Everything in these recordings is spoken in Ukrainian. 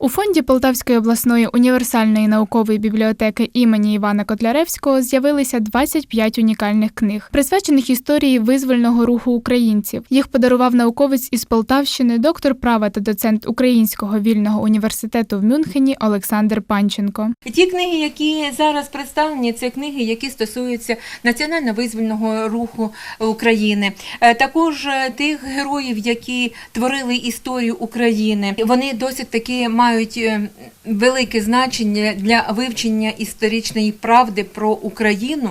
У фонді Полтавської обласної універсальної наукової бібліотеки імені Івана Котляревського з'явилися 25 унікальних книг, присвячених історії визвольного руху українців. Їх подарував науковець із Полтавщини, доктор права та доцент Українського вільного університету в Мюнхені Олександр Панченко. Ті книги, які зараз представлені, це книги, які стосуються національно-визвольного руху України. Е, Також е, тих героїв, які творили історію України. Вони досить таки мають е, велике значення для вивчення історичної правди про Україну,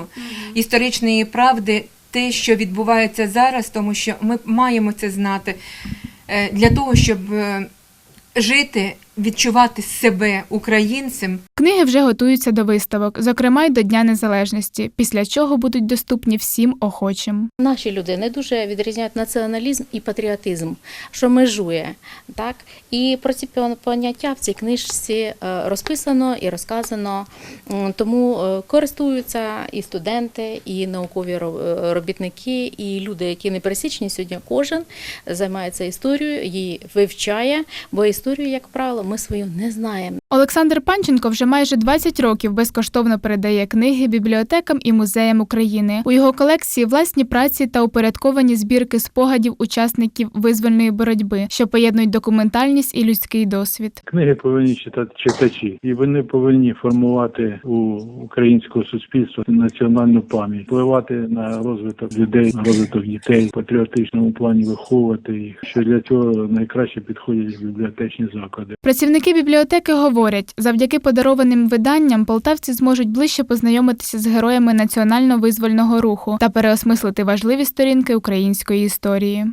історичної правди. Те, що відбувається зараз, тому що ми маємо це знати е, для того, щоб е, жити, відчувати себе українцем, Книги вже готуються до виставок, зокрема й до Дня Незалежності, після чого будуть доступні всім охочим. Наші люди не дуже відрізняють націоналізм і патріотизм, що межує. Так? І про ці поняття в цій книжці е, розписано і розказано. Тому е, користуються і студенти, і наукові е, робітники, і люди, які не пересічні сьогодні. Кожен займається історією, її вивчає, бо історію, як правило, ми свою не знаємо. Олександр Панченко вже майже 20 років безкоштовно передає книги бібліотекам і музеям України. У його колекції власні праці та упорядковані збірки спогадів учасників визвольної боротьби, що поєднують документальність і людський досвід. Книги повинні читати читачі, і вони повинні формувати у українського суспільства національну пам'ять, впливати на розвиток людей, на розвиток дітей, в патріотичному плані виховувати їх. Що для цього найкраще підходять бібліотечні заклади. Працівники бібліотеки говорять, завдяки подарованим виданням полтавці зможуть ближче познайомитися з героями національно-визвольного руху та переосмислити важливі сторінки української історії.